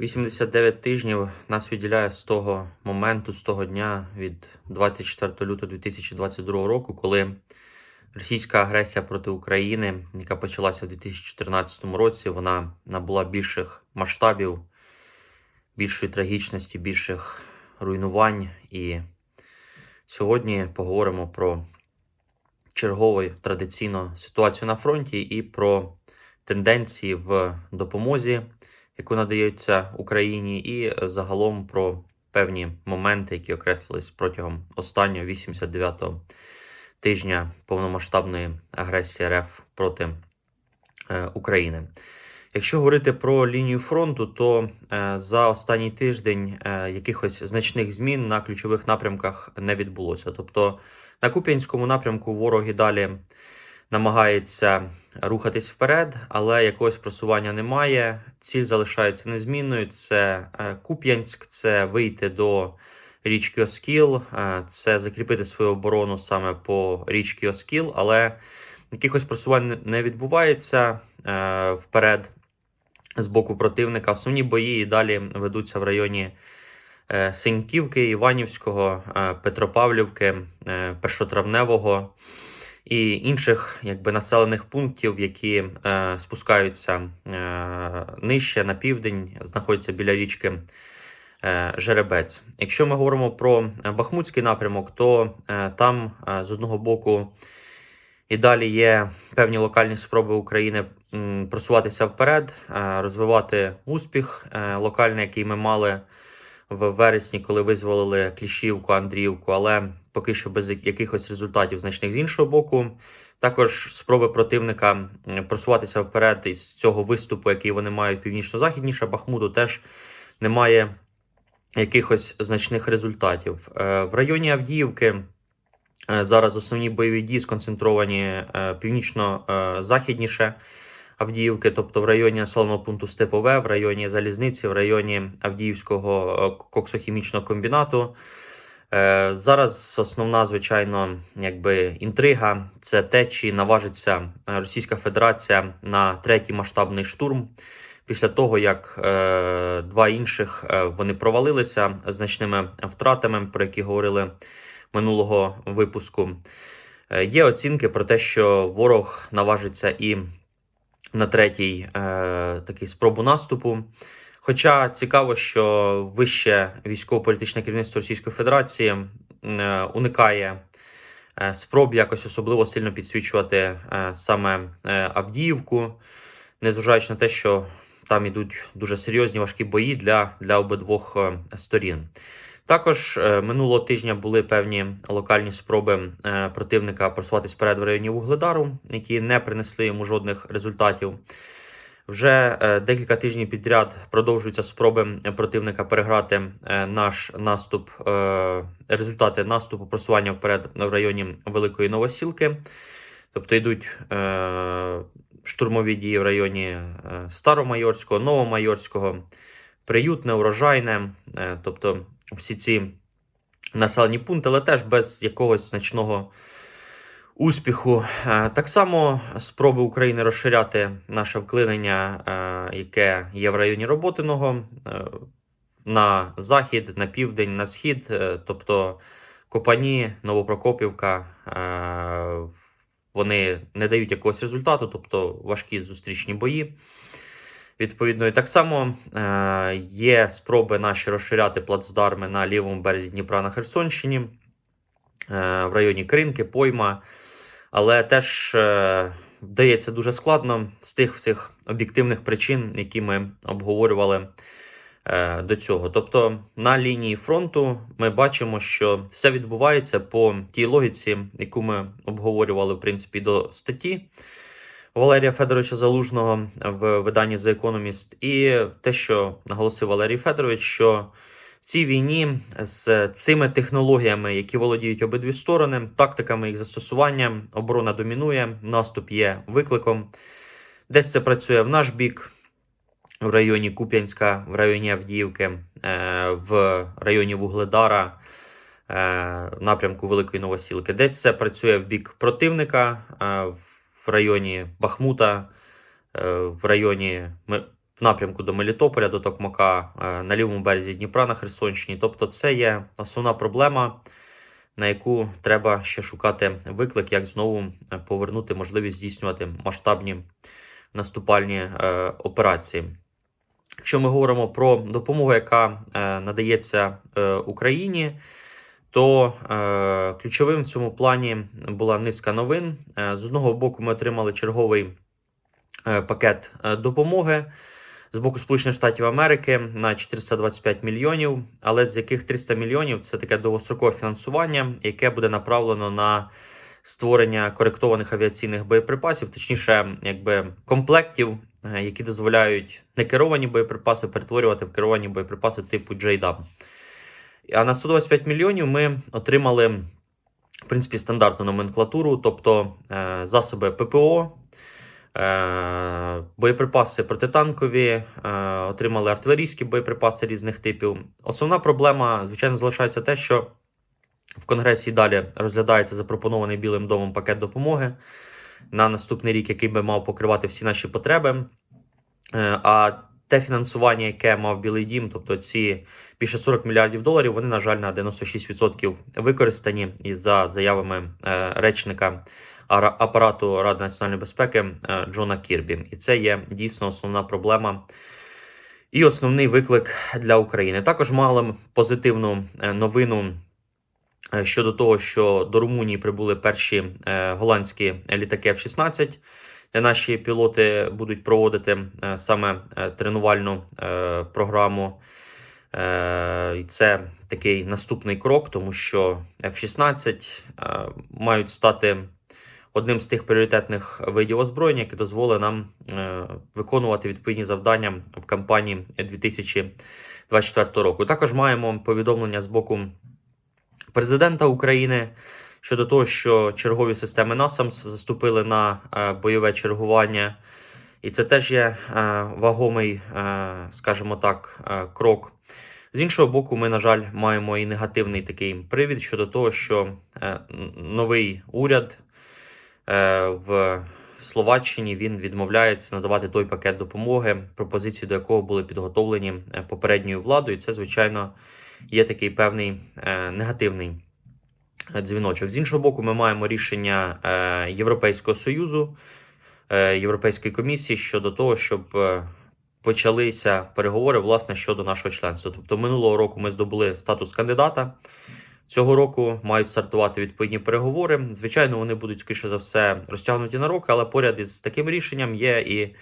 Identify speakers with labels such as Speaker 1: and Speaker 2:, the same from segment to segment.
Speaker 1: 89 тижнів нас відділяє з того моменту, з того дня від 24 лютого 2022 року, коли російська агресія проти України, яка почалася в 2014 році, вона набула більших масштабів, більшої трагічності, більших руйнувань. І сьогодні поговоримо про чергову традиційно ситуацію на фронті і про тенденції в допомозі яку надається Україні, і загалом про певні моменти, які окреслились протягом останнього 89-го тижня повномасштабної агресії РФ проти е, України. Якщо говорити про лінію фронту, то е, за останній тиждень е, якихось значних змін на ключових напрямках не відбулося. Тобто на Куп'янському напрямку ворог і далі намагається рухатись вперед, але якогось просування немає. Ціль залишається незмінною. Це е, Куп'янськ, це вийти до річки Оскіл, е, це закріпити свою оборону саме по річці Оскіл, але якихось просувань не відбувається е, вперед з боку противника. Основні бої і далі ведуться в районі. Синьківки, Іванівського, Петропавлівки, Першотравневого і інших якби населених пунктів, які е, спускаються е, нижче на південь, знаходяться біля річки е, Жеребець. Якщо ми говоримо про Бахмутський напрямок, то е, там е, з одного боку і далі є певні локальні спроби України просуватися вперед, е, розвивати успіх е, локальний, який ми мали в вересні, коли визволили Кліщівку, Андріївку, але поки що без якихось результатів значних з іншого боку. Також спроби противника просуватися вперед із цього виступу, який вони мають північно-західніше Бахмуту, теж немає якихось значних результатів. Е, в районі Авдіївки е, зараз основні бойові дії сконцентровані е, північно-західніше. Авдіївки, тобто в районі населеного пункту Степове, в районі Залізниці, в районі Авдіївського е, коксохімічного комбінату. Е, зараз основна, звичайно, якби інтрига це те, чи наважиться Російська Федерація на третій масштабний штурм після того, як е, два інших е, вони провалилися значними втратами, про які говорили минулого випуску. Е, є оцінки про те, що ворог наважиться і на третій е, такий спробу наступу. Хоча цікаво, що вище військово-політичне керівництво Російської Федерації е, уникає е, спроб якось особливо сильно підсвічувати е, саме е, Авдіївку, незважаючи на те, що там ідуть дуже серйозні важкі бої для, для обидвох е, сторін. Також е, минулого тижня були певні локальні спроби е, противника просуватись вперед в районі Вугледару, які не принесли йому жодних результатів. Вже е, декілька тижнів підряд продовжуються спроби противника переграти наш наступ, результати наступу просування вперед в районі Великої Новосілки. Тобто йдуть штурмові дії в районі Старомайорського, Новомайорського, Приютне, урожайне. тобто всі ці населені пункти, але теж без якогось значного успіху. Е, так само спроби України розширяти наше вклинення, е, яке є в районі Роботиного е, на захід, на південь, на схід, тобто Копані, Новопрокопівка. Вони не дають якогось результату, тобто важкі зустрічні бої. Відповідно, і так само е, є спроби наші розширяти плацдарми на лівому березі Дніпра на Херсонщині, е, в районі Кринки, Пойма. Але теж е, вдається дуже складно з тих всіх об'єктивних причин, які ми обговорювали до цього. Тобто на лінії фронту ми бачимо, що все відбувається по тій логіці, яку ми обговорювали в принципі до статті. Валерія Федоровича Залужного в виданні The Economist, і те, що наголосив Валерій Федорович, що в цій війні з цими технологіями, які володіють обидві сторони, тактиками їх застосування, оборона домінує, наступ є викликом. Десь це працює в наш бік, в районі Куп'янська, в районі Авдіївки, е, в районі Вугледара. Е, напрямку Великої Новосілки. Десь це працює в бік противника, е, в районі Бахмута, е, в районі в напрямку до Мелітополя, до Токмака, е, на лівому березі Дніпра на Херсонщині. Тобто, це є основна проблема, на яку треба ще шукати виклик, як знову е, повернути можливість здійснювати масштабні наступальні операції. Якщо ми говоримо про допомогу, яка надається Україні, то е, ключовим в цьому плані була низка новин. Е, з одного боку, ми отримали черговий е, пакет е, допомоги з боку Сполучених Штатів Америки на 425 мільйонів, але з яких 300 мільйонів це таке довгострокове фінансування, яке буде направлено на створення коректованих авіаційних боєприпасів, точніше, якби комплектів, які дозволяють некеровані боєприпаси перетворювати в керовані боєприпаси типу JDAM. А на 125 мільйонів ми отримали, в принципі, стандартну номенклатуру, тобто е, засоби ППО, е, боєприпаси протитанкові, е, отримали артилерійські боєприпаси різних типів. Основна проблема, звичайно, залишається те, що в Конгресі далі розглядається запропонований Білим домом пакет допомоги на наступний рік, який би мав покривати всі наші потреби. А те фінансування, яке мав Білий Дім, тобто ці більше 40 мільярдів доларів, вони, на жаль, на 96% використані і за заявами е, речника ара- апарату Ради національної безпеки е, Джона Кірбі. І це є дійсно основна проблема і основний виклик для України. Також мали позитивну е, новину щодо того, що до Румунії прибули перші голландські літаки F-16, де наші пілоти будуть проводити е, саме е, тренувальну е, програму. Е, І це такий наступний крок, тому що F-16 е, мають стати одним з тих пріоритетних видів озброєння, яке дозволить нам е, виконувати відповідні завдання в кампанії 2024 року. Також маємо повідомлення з боку президента України щодо того, що чергові системи NASAMS заступили на е, бойове чергування. І це теж є е, вагомий, е, скажімо так, крок. З іншого боку, ми, на жаль, маємо і негативний такий привід щодо того, що новий уряд в Словаччині він відмовляється надавати той пакет допомоги, пропозиції до якого були підготовлені попередньою владою. І це, звичайно, є такий певний негативний дзвіночок. З іншого боку, ми маємо рішення е, Європейського союзу, е, Європейської комісії щодо того, щоб е, почалися переговори власне щодо нашого членства. Тобто минулого року ми здобули статус кандидата. Цього року мають стартувати відповідні переговори. Звичайно, вони будуть скоріше за все розтягнуті на роки, але поряд із таким рішенням є і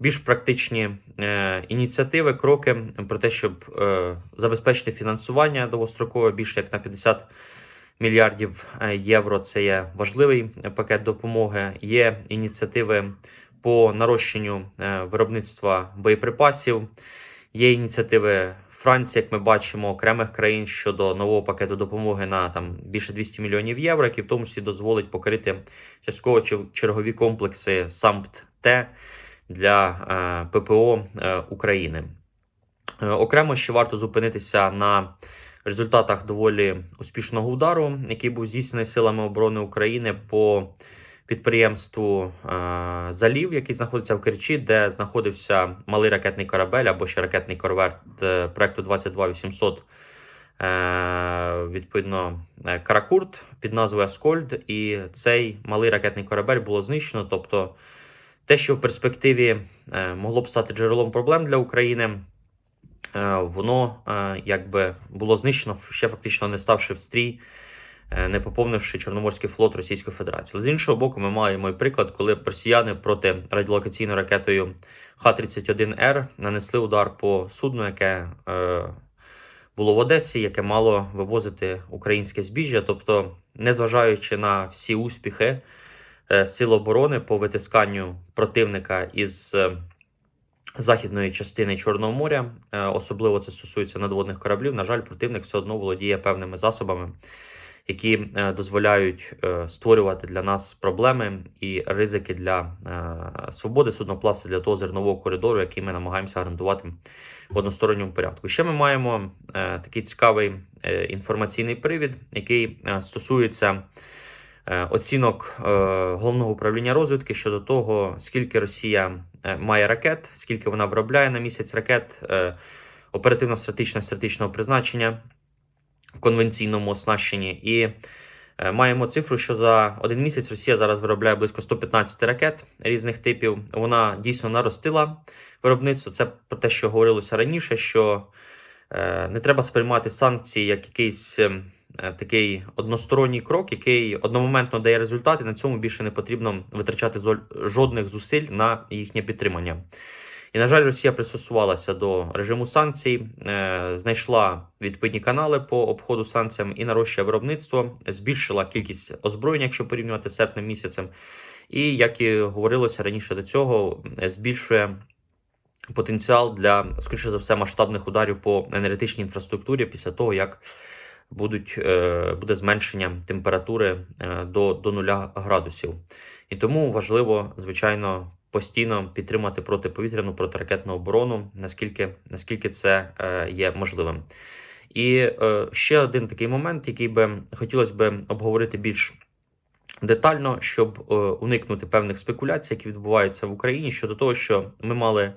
Speaker 1: більш практичні е, ініціативи, кроки про те, щоб е, забезпечити фінансування довгострокове більше як на 50 мільярдів е, євро. Це є важливий пакет допомоги. Є ініціативи по нарощенню е, виробництва боєприпасів. Є ініціативи Франції, як ми бачимо, окремих країн щодо нового пакету допомоги на там більше 200 мільйонів євро, який в тому числі дозволить покрити частково чер- чергові комплекси САМПТ для е, ППО України. Окремо ще варто зупинитися на результатах доволі успішного удару, який був здійснений силами оборони України по підприємству е, Залів, який знаходиться в Керчі, де знаходився малий ракетний корабель або ще ракетний корвет е, проекту 22800. Е, відповідно, Каракурт під назвою Аскольд, і цей малий ракетний корабель було знищено. Тобто, те, що в перспективі могло б стати джерелом проблем для України, воно е, якби було знищено, ще фактично не ставши в стрій, е, не поповнивши Чорноморський флот Російської Федерації. Але з іншого боку, ми маємо і приклад, коли росіяни проти радіолокаційною ракетою Х-31Р нанесли удар по судну, яке е, було в Одесі, яке мало вивозити українське збіжжя. Тобто, незважаючи на всі успіхи е, Сил оборони по витисканню противника із е, західної частини Чорного моря, е, особливо це стосується надводних кораблів. На жаль, противник все одно володіє певними засобами, які е, дозволяють е, створювати для нас проблеми і ризики для свободи судноплавства для того зернового коридору, який ми намагаємося гарантувати в односторонньому порядку. Ще ми маємо такий цікавий інформаційний привід, який стосується оцінок е, головного управління розвідки щодо того, скільки Росія е, має ракет, скільки вона виробляє на місяць ракет е, оперативно-стратегічного стратегічного призначення в конвенційному оснащенні. І е, маємо цифру, що за один місяць Росія зараз виробляє близько 115 ракет різних типів. Вона дійсно наростила виробництво. Це про те, що говорилося раніше, що е, не треба сприймати санкції як якийсь. Е, Такий односторонній крок, який одномоментно дає результати. На цьому більше не потрібно витрачати жодних зусиль на їхнє підтримання. І, на жаль, Росія пристосувалася до режиму санкцій, е, знайшла відповідні канали по обходу санкціям і нарощує виробництво, збільшила кількість озброєння, якщо порівнювати з серпнем місяцем. І як і говорилося раніше до цього, збільшує потенціал для, скоріше за все, масштабних ударів по енергетичній інфраструктурі після того, як будуть, е, буде зменшення температури е, до, до 0 градусів. І тому важливо, звичайно, постійно підтримати протиповітряну протиракетну оборону, наскільки, наскільки це е, є можливим. І ще один такий момент, який би хотілося би обговорити більш детально, щоб уникнути певних спекуляцій, які відбуваються в Україні щодо того, що ми мали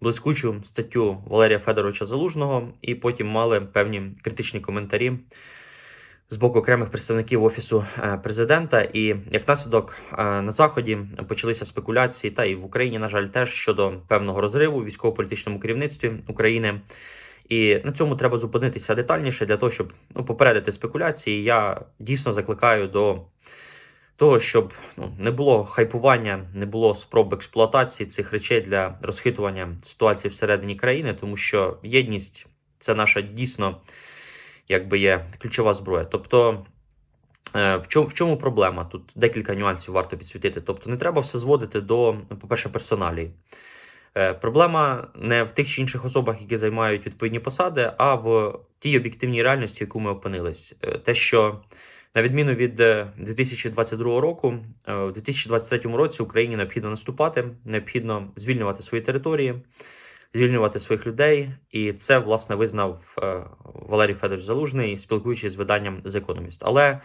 Speaker 1: блискучу статтю Валерія Федоровича Залужного, і потім мали певні критичні коментарі з боку окремих представників офісу е, президента. І як наслідок е, на заході почалися спекуляції, та і в Україні, на жаль, теж щодо певного розриву військово-політичному керівництві України. І на цьому треба зупинитися детальніше для того, щоб ну, попередити спекуляції. Я дійсно закликаю до того, щоб ну, не було хайпування, не було спроб експлуатації цих речей для розхитування ситуації всередині країни, тому що єдність це наша дійсно якби є ключова зброя. Тобто, е, в чому, в чому проблема? Тут декілька нюансів варто підсвітити. Тобто, не треба все зводити до, по-перше, персоналій. Е, Проблема не в тих чи інших особах, які займають відповідні посади, а в тій об'єктивній реальності, в яку ми опинились. Е, Те, що на відміну від е, 2022 року, е, у 2023 році Україні необхідно наступати, необхідно звільнювати свої території, звільнювати своїх людей, і це власне визнав е, Валерій Федорович Залужний, спілкуючись з виданням The Economist. Але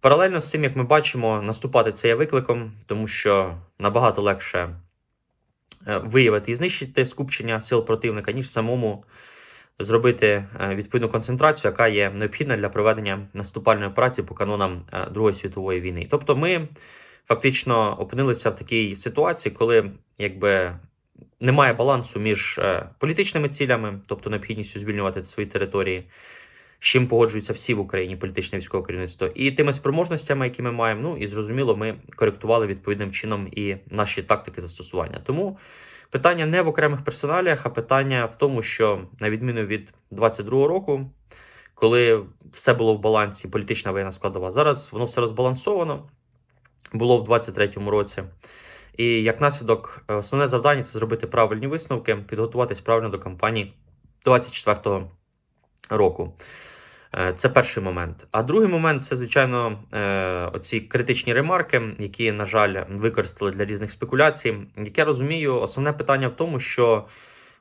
Speaker 1: паралельно з цим, як ми бачимо, наступати це є викликом, тому що набагато легше е, виявити і знищити скупчення сил противника, ніж самому зробити е, відповідну концентрацію, яка є необхідна для проведення наступальної операції по канонам е, Другої світової війни. Тобто, ми фактично опинилися в такій ситуації, коли якби немає балансу між е, політичними цілями, тобто необхідністю звільнювати свої території. З чим погоджуються всі в Україні політичне військове керівництво, і тими спроможностями, які ми маємо. Ну і зрозуміло, ми коректували відповідним чином і наші тактики застосування. Тому питання не в окремих персоналіях, а питання в тому, що на відміну від 22-го року, коли все було в балансі, політична воєнна складова, зараз воно все розбалансовано було в 23-му році. І як наслідок, е, основне завдання це зробити правильні висновки, підготуватись правильно до кампанії 24-го року. Е, Це перший момент. А другий момент це, звичайно, е, оці критичні ремарки, які, на жаль, використали для різних спекуляцій. Як я розумію, основне питання в тому, що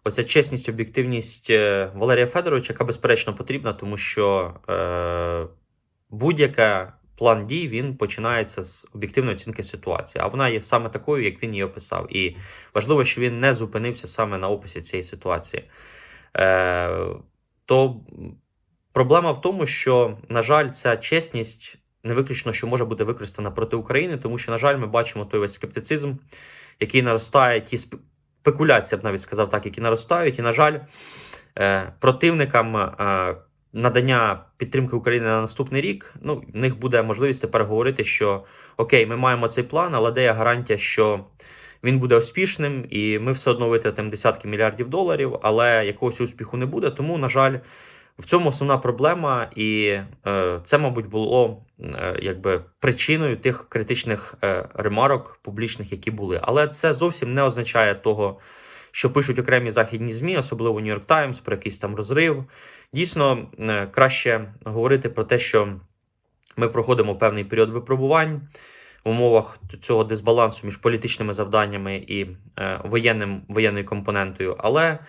Speaker 1: оця чесність, об'єктивність е, Валерія Федоровича, яка безперечно потрібна, тому що е, будь-яка план дій він починається з об'єктивної оцінки ситуації, а вона є саме такою, як він її описав. І важливо, що він не зупинився саме на описі цієї ситуації. То Проблема в тому, що, на жаль, ця чесність не виключно, що може бути використана проти України, тому що, на жаль, ми бачимо той весь скептицизм, який наростає, ті спекуляції, я б навіть сказав так, які наростають. І, на жаль, е, противникам е, надання підтримки України на наступний рік, ну, в них буде можливість тепер говорити, що окей, ми маємо цей план, але де є гарантія, що він буде успішним, і ми все одно витратимо десятки мільярдів доларів, але якогось успіху не буде. Тому, на жаль, в цьому основна проблема, і е, це, мабуть, було е, якби причиною тих критичних е, ремарок публічних, які були. Але це зовсім не означає того, що пишуть окремі західні змі, особливо York Times, про якийсь там розрив. Дійсно, е, краще говорити про те, що ми проходимо певний період випробувань в умовах цього дисбалансу між політичними завданнями і е, воєнним воєнною компонентою. Але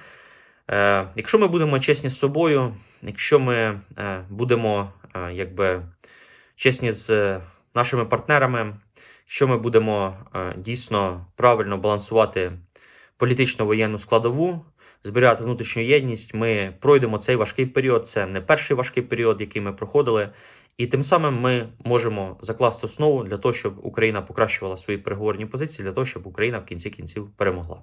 Speaker 1: Е, якщо ми будемо чесні з собою, якщо ми е, будемо е, якби чесні з е, нашими партнерами, якщо ми будемо дійсно правильно балансувати політично-воєнну складову, зберігати внутрішню єдність. Ми пройдемо цей важкий період. Це не перший важкий період, який ми проходили. І тим самим ми можемо закласти основу для того, щоб Україна покращувала свої переговорні позиції, для того, щоб Україна в кінці кінців перемогла.